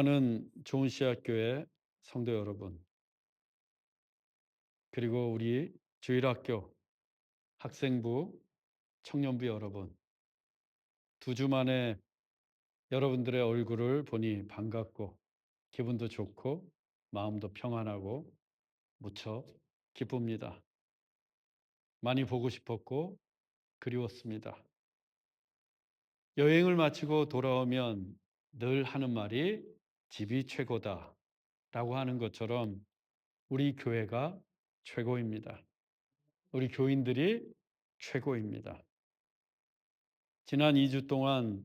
사랑하는 좋은 씨앗교회 성도 여러분, 그리고 우리 주일학교 학생부, 청년부 여러분, 두 주 만에 여러분들의 얼굴을 보니 반갑고 기분도 좋고 마음도 평안하고 무척 기쁩니다. 많이 보고 싶었고 그리웠습니다. 여행을 마치고 돌아오면 늘 하는 말이 집이 최고다 라고 하는 것처럼 우리 교회가 최고입니다. 우리 교인들이 최고입니다. 지난 2주 동안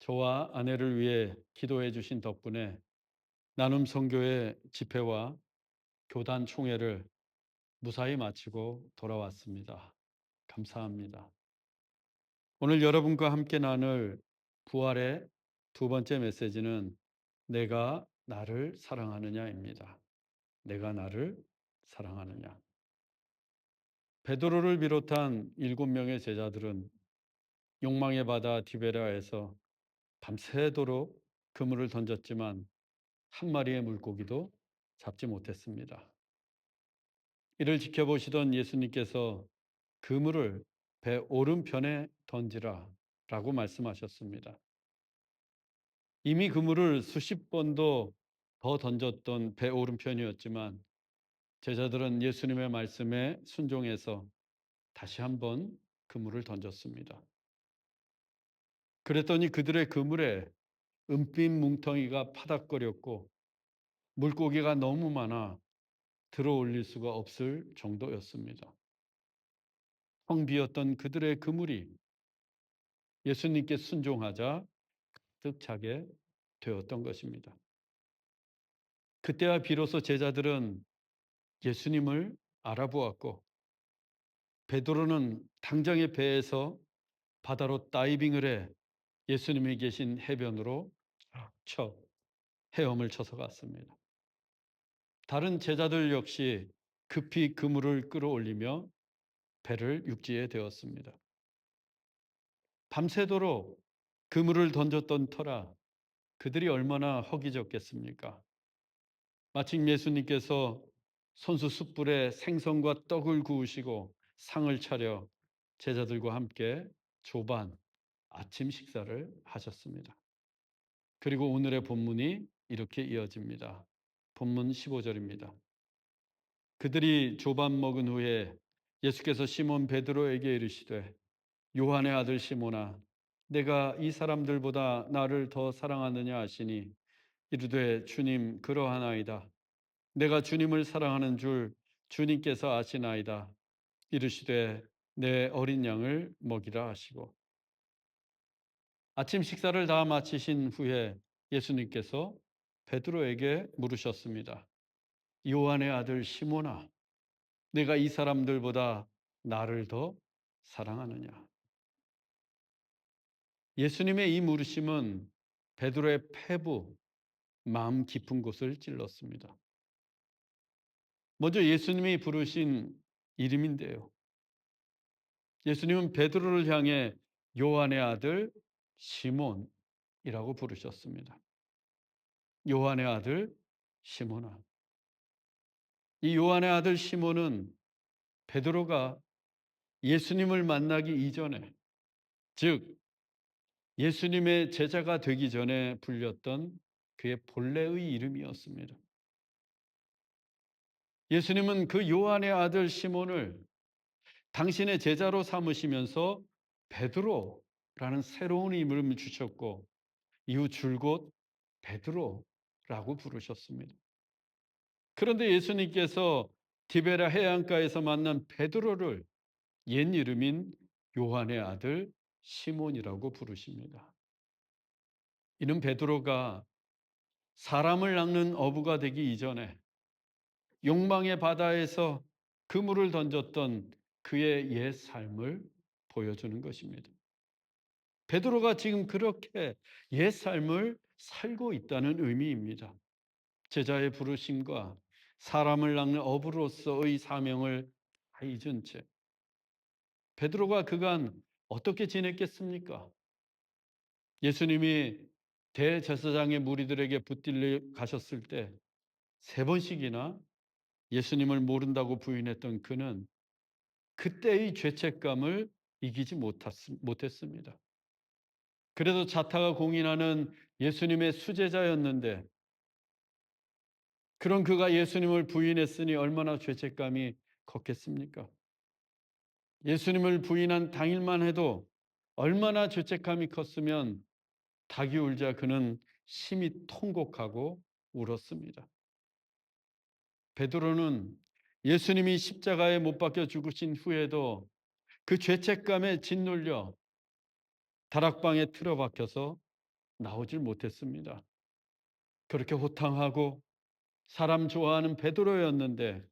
저와 아내를 위해 기도해 주신 덕분에 나눔 성교의 집회와 교단 총회를 무사히 마치고 돌아왔습니다. 감사합니다. 오늘 여러분과 함께 나눌 부활의 두 번째 메시지는 내가 나를 사랑하느냐입니다. 내가 나를 사랑하느냐. 베드로를 비롯한 일곱 명의 제자들은 욕망의 바다 디베라에서 밤새도록 그물을 던졌지만 한 마리의 물고기도 잡지 못했습니다. 이를 지켜보시던 예수님께서 그물을 배 오른편에 던지라 라고 말씀하셨습니다. 이미 그물을 수십 번도 더 던졌던 배 오른편이었지만 제자들은 예수님의 말씀에 순종해서 다시 한번 그물을 던졌습니다. 그랬더니 그들의 그물에 은빛 뭉텅이가 파닥거렸고 물고기가 너무 많아 들어 올릴 수가 없을 정도였습니다. 텅 비었던 그들의 그물이 예수님께 순종하자 가 득 차게 되었던 것입니다. 그때야 비로소 제자들은 예수님을 알아보았고 베드로는 당장의 배에서 바다로 다이빙을 해 예수님이 계신 해변으로 척 헤엄을 쳐서 갔습니다. 다른 제자들 역시 급히 그물을 끌어올리며 배를 육지에 대었습니다. 밤새도록 그물을 던졌던 터라 그들이 얼마나 허기졌겠습니까? 마침 예수님께서 손수 숯불에 생선과 떡을 구우시고 상을 차려 제자들과 함께 조반 아침 식사를 하셨습니다. 그리고 오늘의 본문이 이렇게 이어집니다. 본문 15절입니다. 그들이 조반 먹은 후에 예수께서 시몬 베드로에게 이르시되 요한의 아들 시몬아 내가 이 사람들보다 나를 더 사랑하느냐 하시니 이르되 주님 그러하나이다 내가 주님을 사랑하는 줄 주님께서 아시나이다 이르시되 내 어린 양을 먹이라 하시고 아침 식사를 다 마치신 후에 예수님께서 베드로에게 물으셨습니다. 요한의 아들 시몬아, 내가 이 사람들보다 나를 더 사랑하느냐? 예수님의 이 물으심은 베드로의 폐부, 마음 깊은 곳을 찔렀습니다. 먼저 예수님이 부르신 이름인데요. 예수님은 베드로를 향해 요한의 아들 시몬이라고 부르셨습니다. 요한의 아들 시몬아. 이 요한의 아들 시몬은 베드로가 예수님을 만나기 이전에 즉 예수님의 제자가 되기 전에 불렸던 그의 본래의 이름이었습니다. 예수님은 그 요한의 아들 시몬을 당신의 제자로 삼으시면서 베드로라는 새로운 이름을 주셨고 이후 줄곧 베드로라고 부르셨습니다. 그런데 예수님께서 디베라 해안가에서 만난 베드로를 옛 이름인 요한의 아들 시몬이라고 부르십니다. 이는 베드로가 사람을 낚는 어부가 되기 이전에 욕망의 바다에서 그물을 던졌던 그의 옛 삶을 보여주는 것입니다. 베드로가 지금 그렇게 옛 삶을 살고 있다는 의미입니다. 제자의 부르심과 사람을 낚는 어부로서의 사명을 다 잊은 채 베드로가 그간 어떻게 지냈겠습니까? 예수님이 대제사장의 무리들에게 붙들려 가셨을 때 세 번씩이나 예수님을 모른다고 부인했던 그는 그때의 죄책감을 이기지 못했- 못했습니다. 그래도 자타가 공인하는 예수님의 수제자였는데 그런 그가 예수님을 부인했으니 얼마나 죄책감이 컸겠습니까? 예수님을 부인한 당일만 해도 얼마나 죄책감이 컸으면 닭이 울자 그는 심히 통곡하고 울었습니다. 베드로는 예수님이 십자가에 못 박혀 죽으신 후에도 그 죄책감에 짓눌려 다락방에 틀어박혀서 나오질 못했습니다. 그렇게 호탕하고 사람 좋아하는 베드로였는데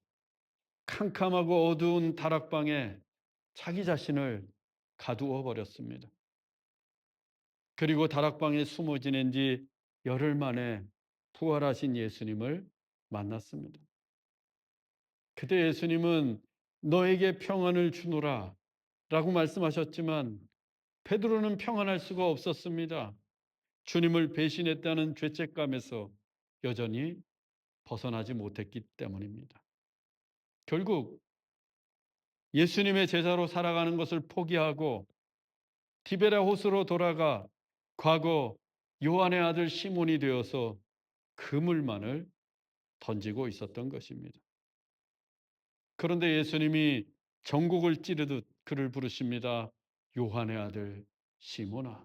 캄캄하고 어두운 다락방에 자기 자신을 가두어 버렸습니다. 그리고 다락방에 숨어 지낸 지 열흘 만에 부활하신 예수님을 만났습니다. 그때 예수님은 너에게 평안을 주노라 라고 말씀하셨지만 베드로는 평안할 수가 없었습니다. 주님을 배신했다는 죄책감에서 여전히 벗어나지 못했기 때문입니다. 결국 예수님의 제자로 살아가는 것을 포기하고 디베라 호수로 돌아가 과거 요한의 아들 시몬이 되어서 그물만을 던지고 있었던 것입니다. 그런데 예수님이 전곡을 찌르듯 그를 부르십니다. 요한의 아들 시몬아.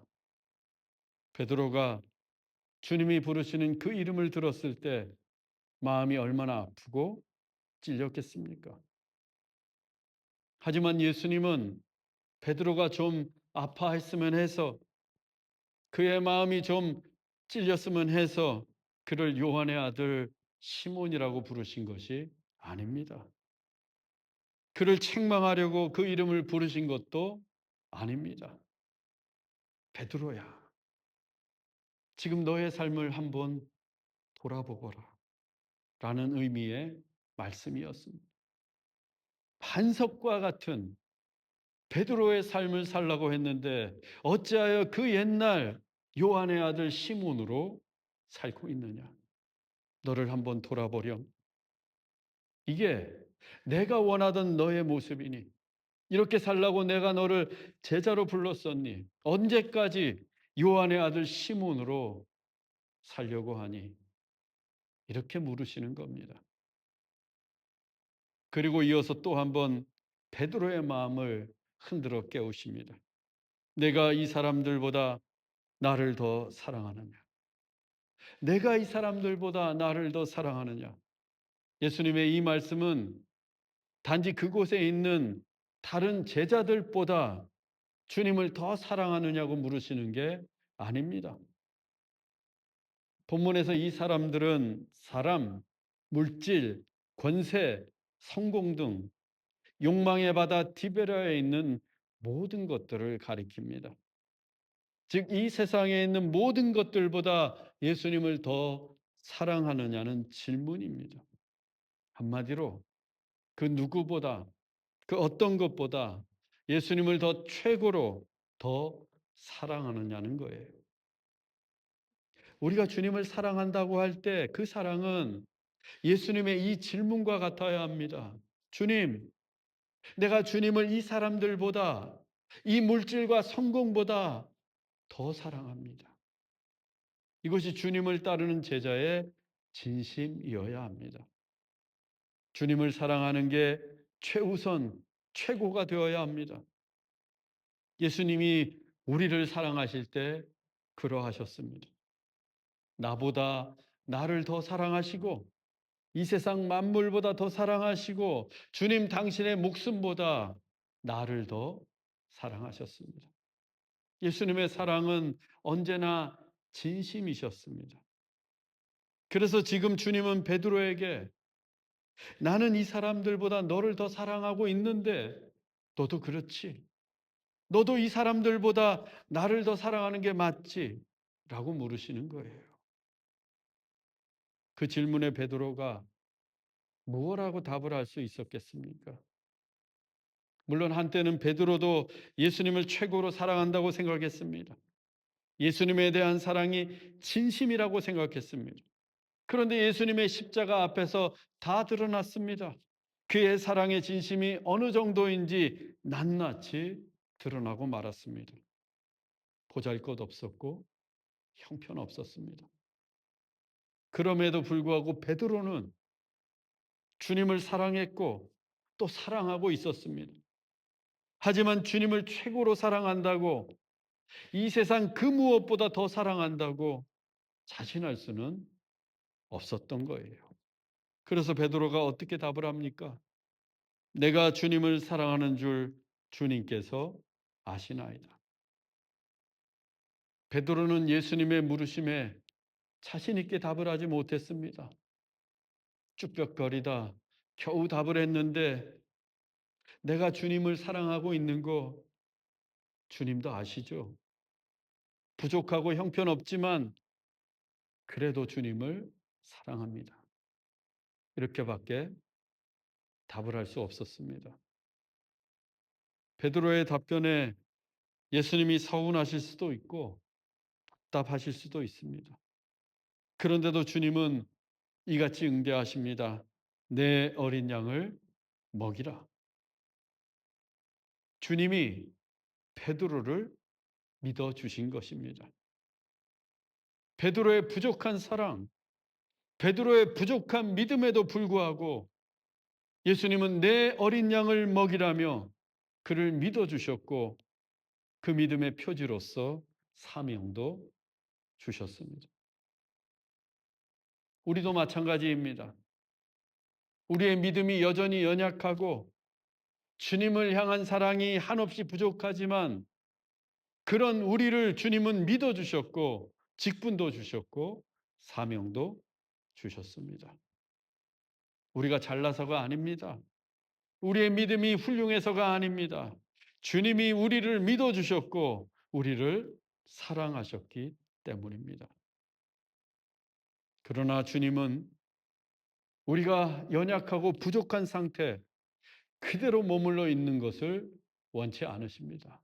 베드로가 주님이 부르시는 그 이름을 들었을 때 마음이 얼마나 아프고 찔렸겠습니까? 하지만 예수님은 베드로가 좀 아파했으면 해서 그의 마음이 좀 찔렸으면 해서 그를 요한의 아들 시몬이라고 부르신 것이 아닙니다. 그를 책망하려고 그 이름을 부르신 것도 아닙니다. 베드로야, 지금 너의 삶을 한번 돌아보거라. 라는 의미의 말씀이었습니다. 반석과 같은 베드로의 삶을 살라고 했는데 어찌하여 그 옛날 요한의 아들 시몬으로 살고 있느냐? 너를 한번 돌아보렴. 이게 내가 원하던 너의 모습이니 이렇게 살라고 내가 너를 제자로 불렀었니? 언제까지 요한의 아들 시몬으로 살려고 하니? 이렇게 물으시는 겁니다. 그리고 이어서 또 한번 베드로의 마음을 흔들어 깨우십니다. 내가 이 사람들보다 나를 더 사랑하느냐? 내가 이 사람들보다 나를 더 사랑하느냐? 예수님의 이 말씀은 단지 그곳에 있는 다른 제자들보다 주님을 더 사랑하느냐고 물으시는 게 아닙니다. 본문에서 이 사람들은 사람, 물질, 권세, 성공 등 욕망의 바다 디베라에 있는 모든 것들을 가리킵니다. 즉, 이 세상에 있는 모든 것들보다 예수님을 더 사랑하느냐는 질문입니다. 한마디로 그 누구보다 그 어떤 것보다 예수님을 더 최고로 더 사랑하느냐는 거예요. 우리가 주님을 사랑한다고 할 때 그 사랑은 예수님의 이 질문과 같아야 합니다. 주님, 내가 주님을 이 사람들보다 이 물질과 성공보다 더 사랑합니다. 이것이 주님을 따르는 제자의 진심이어야 합니다. 주님을 사랑하는 게 최우선, 최고가 되어야 합니다. 예수님이 우리를 사랑하실 때 그러하셨습니다. 나보다 나를 더 사랑하시고 이 세상 만물보다 더 사랑하시고 주님 당신의 목숨보다 나를 더 사랑하셨습니다. 예수님의 사랑은 언제나 진심이셨습니다. 그래서 지금 주님은 베드로에게 나는 이 사람들보다 너를 더 사랑하고 있는데 너도 그렇지. 너도 이 사람들보다 나를 더 사랑하는 게 맞지? 라고 물으시는 거예요. 그 질문에 베드로가 무엇라고 답을 할 수 있었겠습니까? 물론 한때는 베드로도 예수님을 최고로 사랑한다고 생각했습니다. 예수님에 대한 사랑이 진심이라고 생각했습니다. 그런데 예수님의 십자가 앞에서 다 드러났습니다. 그의 사랑의 진심이 어느 정도인지 낱낱이 드러나고 말았습니다. 보잘 것 없었고 형편 없었습니다. 그럼에도 불구하고 베드로는 주님을 사랑했고 또 사랑하고 있었습니다. 하지만 주님을 최고로 사랑한다고 이 세상 그 무엇보다 더 사랑한다고 자신할 수는 없었던 거예요. 그래서 베드로가 어떻게 답을 합니까? 내가 주님을 사랑하는 줄 주님께서 아시나이다. 베드로는 예수님의 물으심에 자신 있게 답을 하지 못했습니다. 쭈뼛거리다 겨우 답을 했는데 내가 주님을 사랑하고 있는 거 주님도 아시죠? 부족하고 형편없지만 그래도 주님을 사랑합니다. 이렇게밖에 답을 할 수 없었습니다. 베드로의 답변에 예수님이 서운하실 수도 있고 답답하실 수도 있습니다. 그런데도 주님은 이같이 응대하십니다. 내 어린 양을 먹이라. 주님이 베드로를 믿어 주신 것입니다. 베드로의 부족한 사랑, 베드로의 부족한 믿음에도 불구하고 예수님은 내 어린 양을 먹이라며 그를 믿어 주셨고 그 믿음의 표지로서 사명도 주셨습니다. 우리도 마찬가지입니다. 우리의 믿음이 여전히 연약하고 주님을 향한 사랑이 한없이 부족하지만 그런 우리를 주님은 믿어 주셨고 직분도 주셨고 사명도 주셨습니다. 우리가 잘나서가 아닙니다. 우리의 믿음이 훌륭해서가 아닙니다. 주님이 우리를 믿어 주셨고 우리를 사랑하셨기 때문입니다. 그러나 주님은 우리가 연약하고 부족한 상태 그대로 머물러 있는 것을 원치 않으십니다.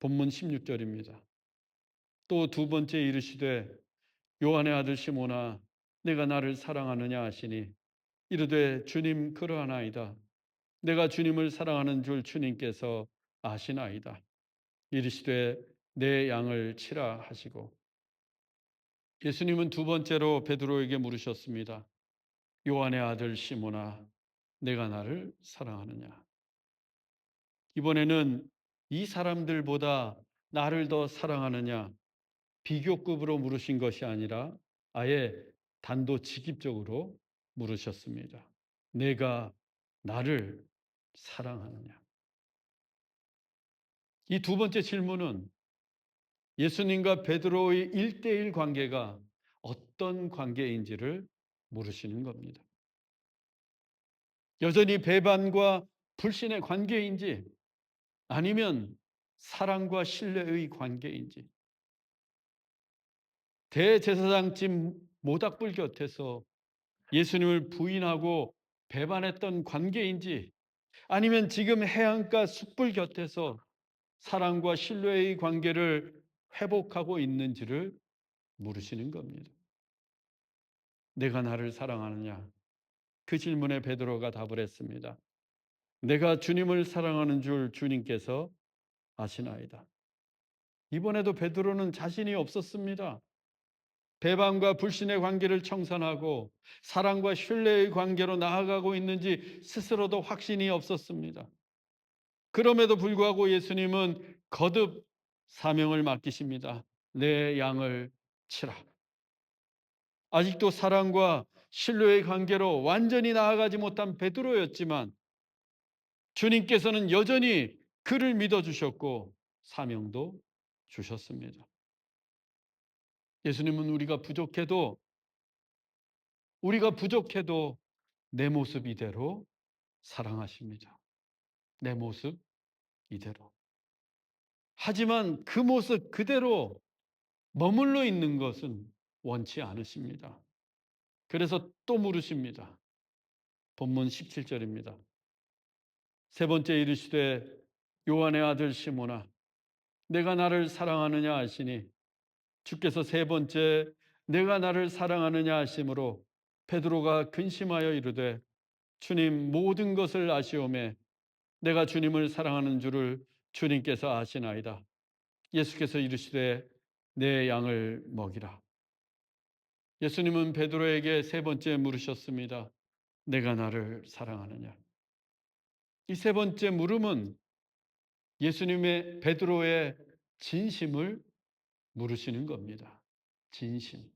본문 16절입니다. 또 두 번째 이르시되 요한의 아들 시모나 내가 나를 사랑하느냐 하시니 이르되 주님 그러하나이다. 내가 주님을 사랑하는 줄 주님께서 아시나이다. 이르시되 내 양을 치라 하시고 예수님은 두 번째로 베드로에게 물으셨습니다. 요한의 아들 시모나 내가 나를 사랑하느냐? 이번에는 이 사람들보다 나를 더 사랑하느냐? 비교급으로 물으신 것이 아니라 아예 단도직입적으로 물으셨습니다. 내가 나를 사랑하느냐? 이 두 번째 질문은 예수님과 베드로의 일대일 관계가 어떤 관계인지를 물으시는 겁니다. 여전히 배반과 불신의 관계인지 아니면 사랑과 신뢰의 관계인지 대제사장집 모닥불 곁에서 예수님을 부인하고 배반했던 관계인지 아니면 지금 해안가 숯불 곁에서 사랑과 신뢰의 관계를 회복하고 있는지를 물으시는 겁니다. 내가 나를 사랑하느냐? 그 질문에 베드로가 답을 했습니다. 내가 주님을 사랑하는 줄 주님께서 아시나이다. 이번에도 베드로는 자신이 없었습니다. 배반과 불신의 관계를 청산하고 사랑과 신뢰의 관계로 나아가고 있는지 스스로도 확신이 없었습니다. 그럼에도 불구하고 예수님은 거듭 사명을 맡기십니다. 내 양을 치라. 아직도 사랑과 신뢰의 관계로 완전히 나아가지 못한 베드로였지만 주님께서는 여전히 그를 믿어 주셨고 사명도 주셨습니다. 예수님은 우리가 부족해도 우리가 부족해도 내 모습 이대로 사랑하십니다. 내 모습 이대로. 하지만 그 모습 그대로 머물러 있는 것은 원치 않으십니다. 그래서 또 물으십니다. 본문 17절입니다. 세 번째 이르시되 요한의 아들 시모나 내가 나를 사랑하느냐 하시니 주께서 세 번째 내가 나를 사랑하느냐 하심으로 베드로가 근심하여 이르되 주님 모든 것을 아시오매 내가 주님을 사랑하는 줄을 주님께서 아시나이다. 예수께서 이르시되 내 양을 먹이라. 예수님은 베드로에게 세 번째 물으셨습니다. 내가 나를 사랑하느냐? 이 세 번째 물음은 예수님의 베드로의 진심을 물으시는 겁니다. 진심.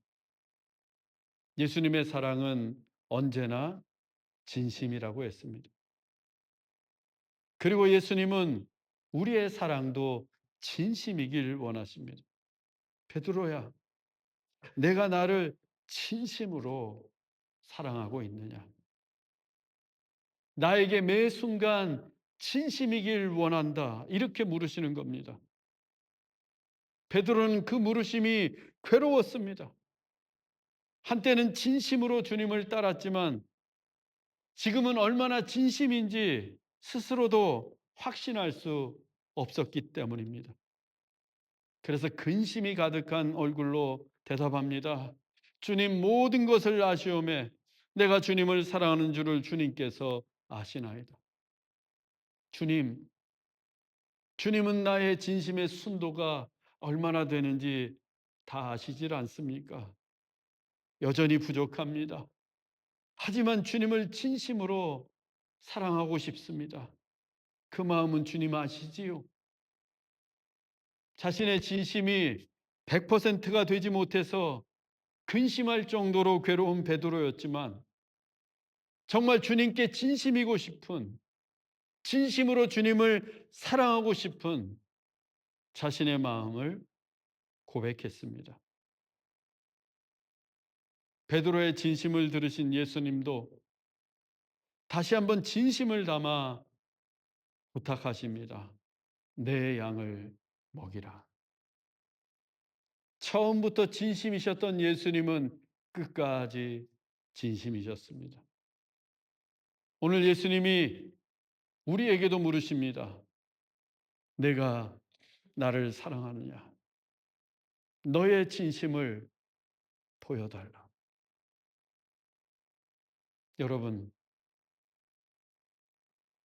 예수님의 사랑은 언제나 진심이라고 했습니다. 그리고 예수님은 우리의 사랑도 진심이길 원하십니다. 베드로야, 내가 나를 진심으로 사랑하고 있느냐? 나에게 매 순간 진심이길 원한다. 이렇게 물으시는 겁니다. 베드로는 그 물으심이 괴로웠습니다. 한때는 진심으로 주님을 따랐지만 지금은 얼마나 진심인지 스스로도 확신할 수 없었기 때문입니다. 그래서 근심이 가득한 얼굴로 대답합니다. 주님 모든 것을 아시오매 내가 주님을 사랑하는 줄을 주님께서 아시나이다. 주님, 주님은 나의 진심의 순도가 얼마나 되는지 다 아시질 않습니까? 여전히 부족합니다. 하지만 주님을 진심으로 사랑하고 싶습니다. 그 마음은 주님 아시지요? 자신의 진심이 100%가 되지 못해서 근심할 정도로 괴로운 베드로였지만 정말 주님께 진심이고 싶은 진심으로 주님을 사랑하고 싶은 자신의 마음을 고백했습니다. 베드로의 진심을 들으신 예수님도 다시 한번 진심을 담아 부탁하십니다. 내 양을 먹이라. 처음부터 진심이셨던 예수님은 끝까지 진심이셨습니다. 오늘 예수님이 우리에게도 물으십니다. 내가 나를 사랑하느냐? 너의 진심을 보여달라. 여러분,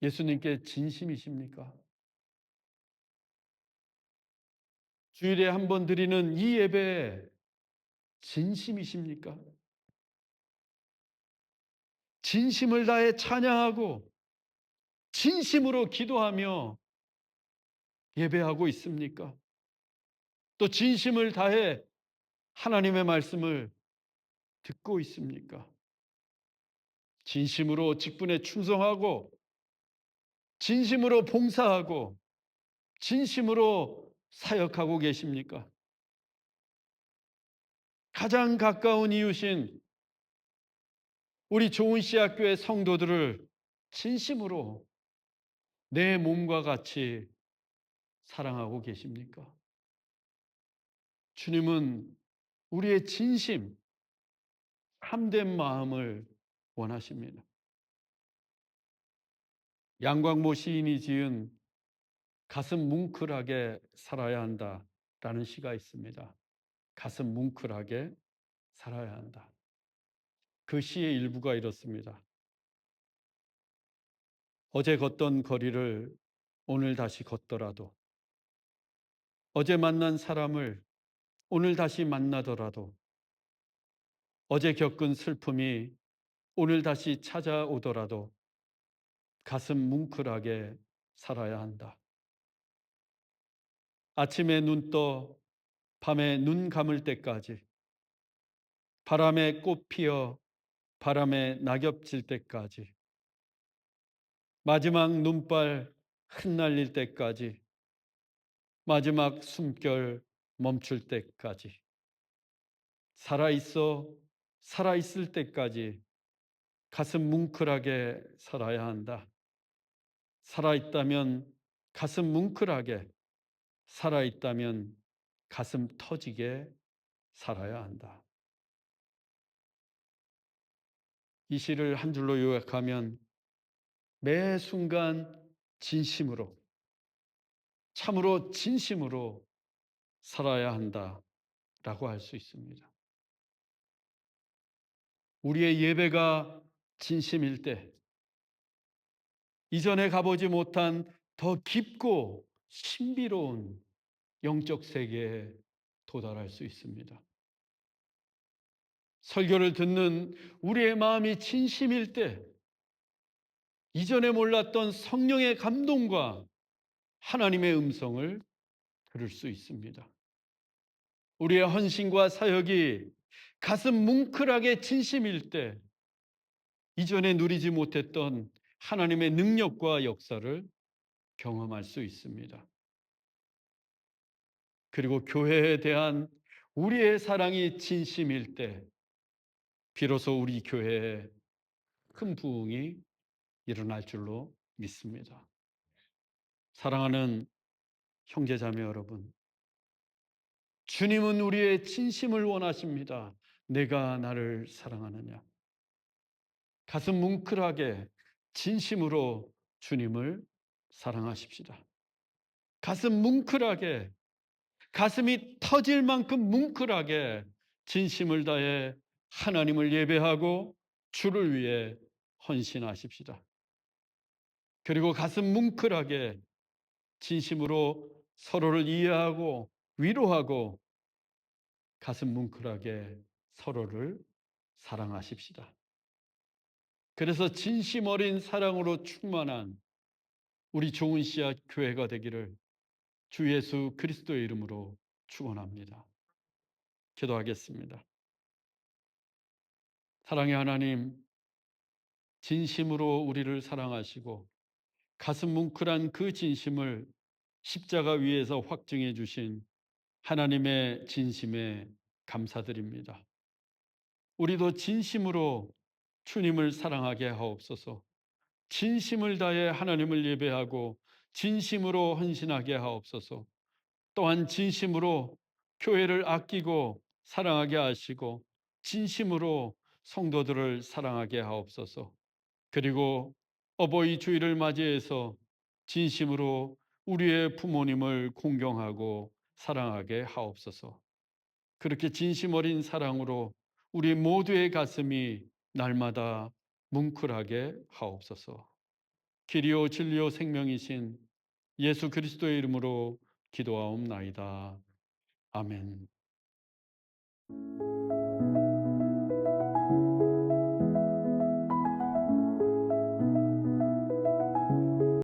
예수님께 진심이십니까? 주일에 한 번 드리는 이 예배에 진심이십니까? 진심을 다해 찬양하고 진심으로 기도하며 예배하고 있습니까? 또 진심을 다해 하나님의 말씀을 듣고 있습니까? 진심으로 직분에 충성하고 진심으로 봉사하고 진심으로 사역하고 계십니까? 가장 가까운 이웃인 우리 좋은시 학교의 성도들을 진심으로 내 몸과 같이 사랑하고 계십니까? 주님은 우리의 진심, 참된 마음을 원하십니다. 양광모 시인이 지은 가슴 뭉클하게 살아야 한다 라는 시가 있습니다. 가슴 뭉클하게 살아야 한다. 그 시의 일부가 이렇습니다. 어제 걷던 거리를 오늘 다시 걷더라도 어제 만난 사람을 오늘 다시 만나더라도 어제 겪은 슬픔이 오늘 다시 찾아오더라도 가슴 뭉클하게 살아야 한다. 아침에 눈 떠 밤에 눈 감을 때까지 바람에 꽃 피어 바람에 낙엽 질 때까지 마지막 눈발 흩날릴 때까지 마지막 숨결 멈출 때까지 살아 있어 살아 있을 때까지 가슴 뭉클하게 살아야 한다. 살아있다면 가슴 뭉클하게, 살아있다면 가슴 터지게 살아야 한다. 이 시를 한 줄로 요약하면 매 순간 진심으로, 참으로 진심으로 살아야 한다 라고 할 수 있습니다. 우리의 예배가 진심일 때 이전에 가보지 못한 더 깊고 신비로운 영적 세계에 도달할 수 있습니다. 설교를 듣는 우리의 마음이 진심일 때 이전에 몰랐던 성령의 감동과 하나님의 음성을 들을 수 있습니다. 우리의 헌신과 사역이 가슴 뭉클하게 진심일 때 이전에 누리지 못했던 하나님의 능력과 역사를 경험할 수 있습니다. 그리고 교회에 대한 우리의 사랑이 진심일 때 비로소 우리 교회에 큰 부흥이 일어날 줄로 믿습니다. 사랑하는 형제자매 여러분, 주님은 우리의 진심을 원하십니다. 내가 나를 사랑하느냐? 가슴 뭉클하게 진심으로 주님을 사랑하십시다. 가슴 뭉클하게 가슴이 터질 만큼 뭉클하게 진심을 다해 하나님을 예배하고 주를 위해 헌신하십시다. 그리고 가슴 뭉클하게 진심으로 서로를 이해하고 위로하고 가슴 뭉클하게 서로를 사랑하십시다. 그래서 진심 어린 사랑으로 충만한 우리 좋은 씨앗 교회가 되기를 주 예수 그리스도의 이름으로 축원합니다. 기도하겠습니다. 사랑의 하나님, 진심으로 우리를 사랑하시고 가슴 뭉클한 그 진심을 십자가 위에서 확증해 주신 하나님의 진심에 감사드립니다. 우리도 진심으로 주님을 사랑하게 하옵소서. 진심을 다해 하나님을 예배하고 진심으로 헌신하게 하옵소서. 또한 진심으로 교회를 아끼고 사랑하게 하시고 진심으로 성도들을 사랑하게 하옵소서. 그리고 어버이 주일을 맞이해서 진심으로 우리의 부모님을 공경하고 사랑하게 하옵소서. 그렇게 진심 어린 사랑으로 우리 모두의 가슴이 날마다 뭉클하게 하옵소서. 길이요 진리요 생명이신 예수 그리스도의 이름으로 기도하옵나이다. 아멘.